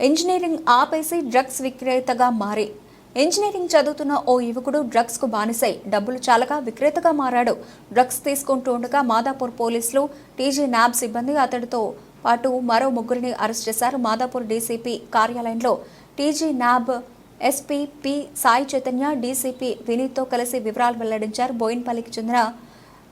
Engineering ఆపేసి drugs విక్రేతగా మారి. Engineering చదువుతున్న ఓ యువకుడు డ్రగ్స్కు బానిసై డబ్బులు చాలక విక్రేతగా మారాడు. డ్రగ్స్ తీసుకుంటూ ఉండగా మాదాపూర్ పోలీసులు టీజీ నాబ్ సిబ్బంది అతడితో పాటు మరో ముగ్గురిని అరెస్ట్ చేశారు. మాదాపూర్ డీసీపీ కార్యాలయంలో TG NAB SP P Sai Chaitanya DCP వినీత్తో కలిసి వివరాలు వెల్లడించారు. బోయిన్పల్లికి చెందిన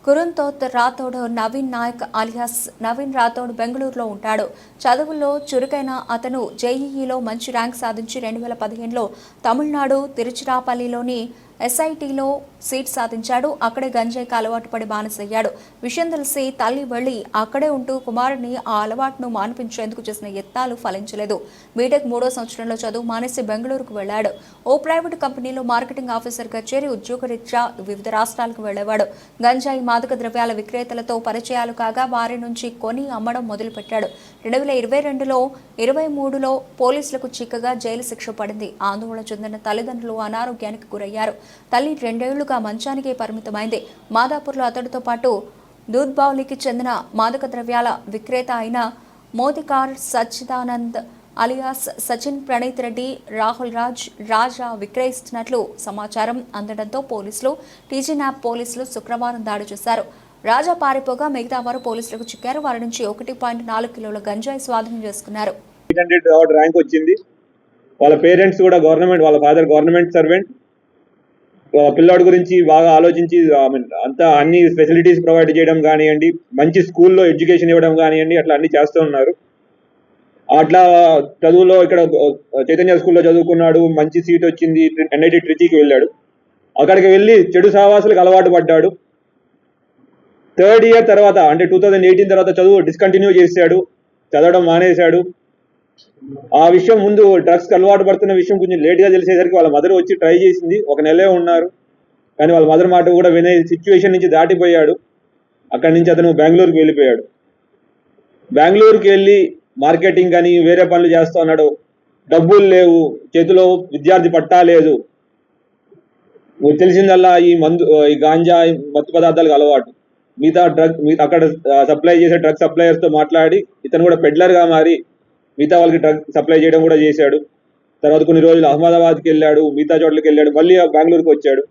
కురుంతోత్ రాథోడ్ నవీన్ నాయక్ అలియాస్ నవీన్ రాథోడ్ బెంగళూరులో ఉంటాడు. చదువుల్లో చురుకైన అతను జేఈఈలో మంచి ర్యాంక్ సాధించి రెండు వేల పదిహేనులో తమిళనాడు తిరుచిరాపల్లిలోని ఎస్ఐటిలో సీట్ సాధించాడు. అక్కడే గంజాయికి అలవాటు పడి బానిసయ్యాడు. విషయం తెలిసి తల్లి వెళ్ళి అక్కడే ఉంటూ కుమారుడిని ఆ అలవాటును మాన్పించేందుకు చేసిన యత్నాలు ఫలించలేదు. బీటెక్ మూడో సంవత్సరంలో చదువు మానేసి బెంగళూరుకు వెళ్ళాడు ఓ ప్రైవేటు కంపెనీలో మార్కెటింగ్ ఆఫీసర్గా చేరి ఉద్యోగరీత్యా వివిధ రాష్ట్రాలకు వెళ్ళేవాడు గంజాయి మాదక ద్రవ్యాల విక్రేతలతో పరిచయాలు కాగా వారి నుంచి కొని అమ్మడం మొదలుపెట్టాడు. రెండు వేల ఇరవై రెండులో ఇరవై మూడులో పోలీసులకు చిక్కగా జైలు శిక్ష పడింది. ఆందోళన చెందిన తల్లిదండ్రులు అనారోగ్యానికి గురయ్యారు. తల్లి రెండేళ్ళుగా మంచానికే పరిమితమైంది. మాదాపూర్లో అతడితో పాటు దూద్బావులికి చెందిన మాదక ద్రవ్యాల విక్రేత అయిన మోదికార్ సచ్చిదానంద్ అలియాస్ సచిన్ ప్రణీత్ రెడ్డి రాహుల్ రాజ్ రాజా విక్రయిస్తున్నట్లు సమాచారం అందడంతో పోలీసులు టీజీనాప్ పోలీసులు శుక్రవారం దాడి చేశారు. రాజా పారిపోగా మిగతా వారు పోలీసులకు చిక్కారు. వారి నుంచి ఒకటి పాయింట్ నాలుగు కిలోల గంజాయి స్వాధీనం చేసుకున్నారు. ర్యాంక్ వచ్చింది. వాళ్ళ పేరెంట్స్ కూడా గవర్నమెంట్ వాళ్ళ ఫాదర్ గవర్నమెంట్ సర్వెంట్. పిల్లాడి గురించి బాగా ఆలోచించి అంతా అన్ని ఫెసిలిటీస్ ప్రొవైడ్ చేయడం కానివ్వండి మంచి స్కూల్లో ఎడ్యుకేషన్ ఇవ్వడం కానివ్వండి అట్లా అన్ని చేస్తూ ఉన్నారు. అట్లా చదువులో ఇక్కడ చైతన్య స్కూల్లో చదువుకున్నాడు మంచి సీట్ వచ్చింది ఎన్ఐటి ట్రిచీకి వెళ్ళాడు. అక్కడికి వెళ్ళి చెడు సహవాసులకు అలవాటు పడ్డాడు. థర్డ్ ఇయర్ తర్వాత అంటే టూ థౌజండ్ ఎయిటీన్ తర్వాత చదువు డిస్కంటిన్యూ చేశాడు చదవడం మానేశాడు. ఆ విషయం ముందు డ్రగ్స్ అలవాటు పడుతున్న విషయం కొంచెం లేట్గా తెలిసేసరికి వాళ్ళ మదర్ వచ్చి ట్రై చేసింది. ఒక నెలే ఉన్నారు. కానీ వాళ్ళ మదర్ మాట కూడా వినే సిచ్యువేషన్ నుంచి దాటిపోయాడు. అక్కడి నుంచి అతను బెంగళూరుకి వెళ్ళిపోయాడు. బెంగళూరుకి వెళ్ళి మార్కెటింగ్ అని వేరే పనులు చేస్తూ ఉన్నాడు. డబ్బులు లేవు. చేతిలో విద్యార్థి పట్టా లేదు. మీకు తెలిసిందల్లా ఈ మందు ఈ గాంజా మత్తు పదార్థాలకు అలవాటు. మిగతా డ్రగ్ మిగతా అక్కడ సప్లై చేసే డ్రగ్ సప్లయర్స్తో మాట్లాడి ఇతను కూడా పెడ్లర్గా మారి మిగతా వాళ్ళకి డ్రగ్ సప్లై చేయడం కూడా చేశాడు. తర్వాత కొన్ని రోజులు అహ్మదాబాద్కి వెళ్ళాడు మిగతా చోట్లకి వెళ్ళాడు మళ్ళీ బెంగళూరుకి వచ్చాడు.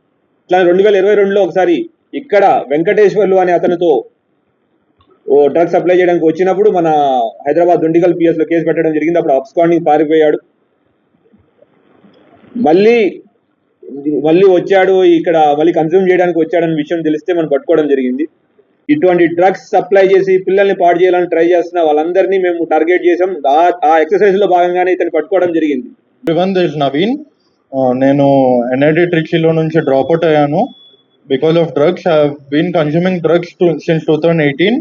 ఇట్లా రెండు వేల ఇరవై రెండులో ఒకసారి ఇక్కడ వెంకటేశ్వర్లు అనే అతనితో ఓ డ్రగ్ సప్లై చేయడానికి వచ్చినప్పుడు మన హైదరాబాద్ దుండిగల్ పిఎస్లో కేసు పెట్టడం జరిగింది. అప్పుడు అప్స్కాండింగ్ పారిపోయాడు. మళ్ళీ మళ్ళీ వచ్చాడు ఇక్కడ మళ్ళీ కన్జ్యూమ్ చేయడానికి వచ్చాడన్న విషయం తెలిస్తే మనం పట్టుకోవడం జరిగింది. ఇటువంటి డ్రగ్స్ సప్లై చేసి పిల్లల్ని పాడు చేయాలని ట్రై చేస్తున్న వాళ్ళందరినీ మేము టార్గెట్ చేసాం ఆ- ఎక్సర్సైజ్లో భాగంగానే ఇతను పట్టుకోవడం జరిగింది. దిస్ నవీన్ నేను ఎన్ఐటి ట్రిక్సీలో నుంచి డ్రాప్ అవుట్ అయ్యాను. Because of drugs I been consuming drugs since two thousand eighteen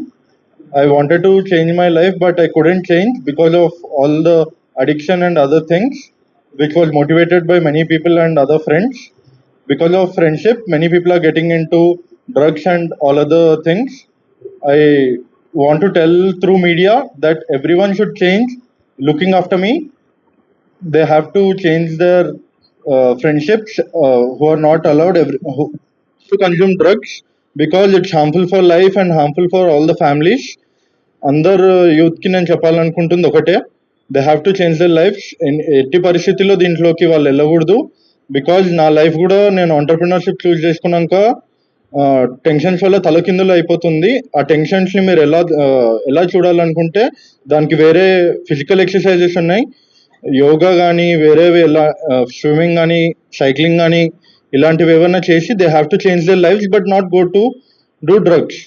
I wanted to change my life but I couldn't change because of all the addiction and other things which was motivated by many people and other friends because of friendship many people are getting into drugs and all other things i want to tell through media that everyone should change looking after me they have to change their uh, friendships uh, who are not allowed every, who, to consume drugs because it's harmful for life and harmful for all the families అందరు యూత్కి నేను చెప్పాలనుకుంటుంది ఒకటే they have to change their life ఎట్టి పరిస్థితుల్లో దీంట్లోకి వాళ్ళు వెళ్ళకూడదు బికాజ్ నా లైఫ్ కూడా నేను ఆంటర్ప్రినర్షిప్ చూస్ చేసుకున్నాక టెన్షన్స్ వల్ల తలకిందులు అయిపోతుంది. ఆ టెన్షన్స్ని మీరు ఎలా ఎలా చూడాలనుకుంటే దానికి వేరే ఫిజికల్ ఎక్సర్సైజెస్ ఉన్నాయి. యోగా కానీ వేరే ఎలా స్విమ్మింగ్ కానీ సైక్లింగ్ కానీ ఇలాంటివి ఏమైనా చేసి they have to change their life but not go to do drugs.